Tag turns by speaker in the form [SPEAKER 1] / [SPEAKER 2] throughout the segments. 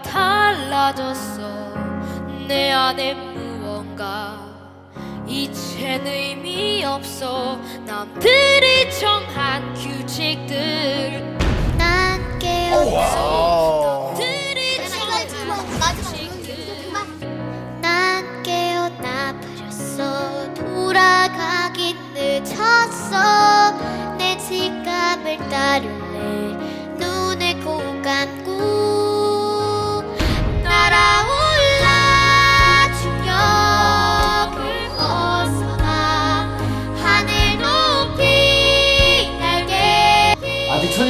[SPEAKER 1] 달라졌어. 내 안에 무언가 이젠 의미 없어. 남들이 정한 규칙들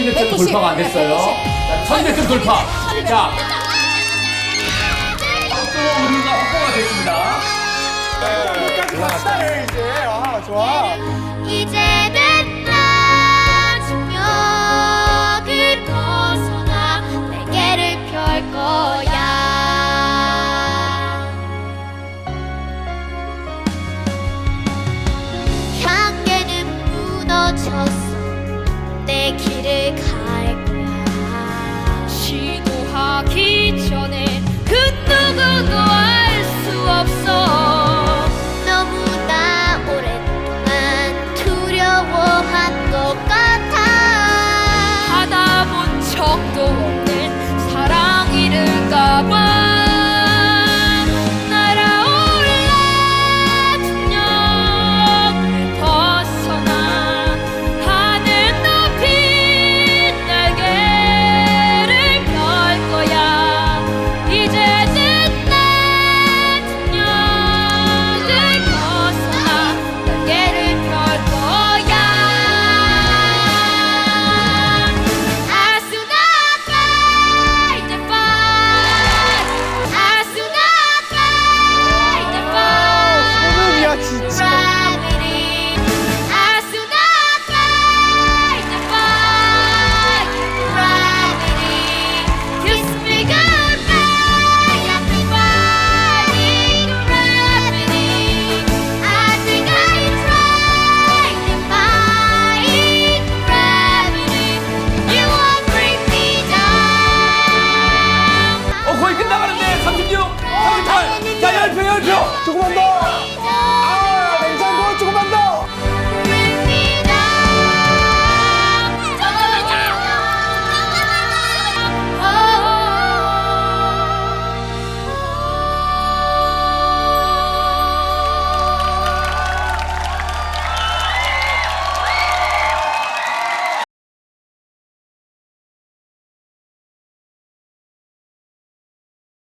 [SPEAKER 2] 1200점 돌파가 안 됐어요. 1200점 돌파. 자, 우리가 확보가 됐습니다.
[SPEAKER 3] 끝까지 갑시다, 이제. 아, 좋아.
[SPEAKER 1] 이제 맨날 중력을 벗어나 날개를 펼 거야 향기는 무너졌어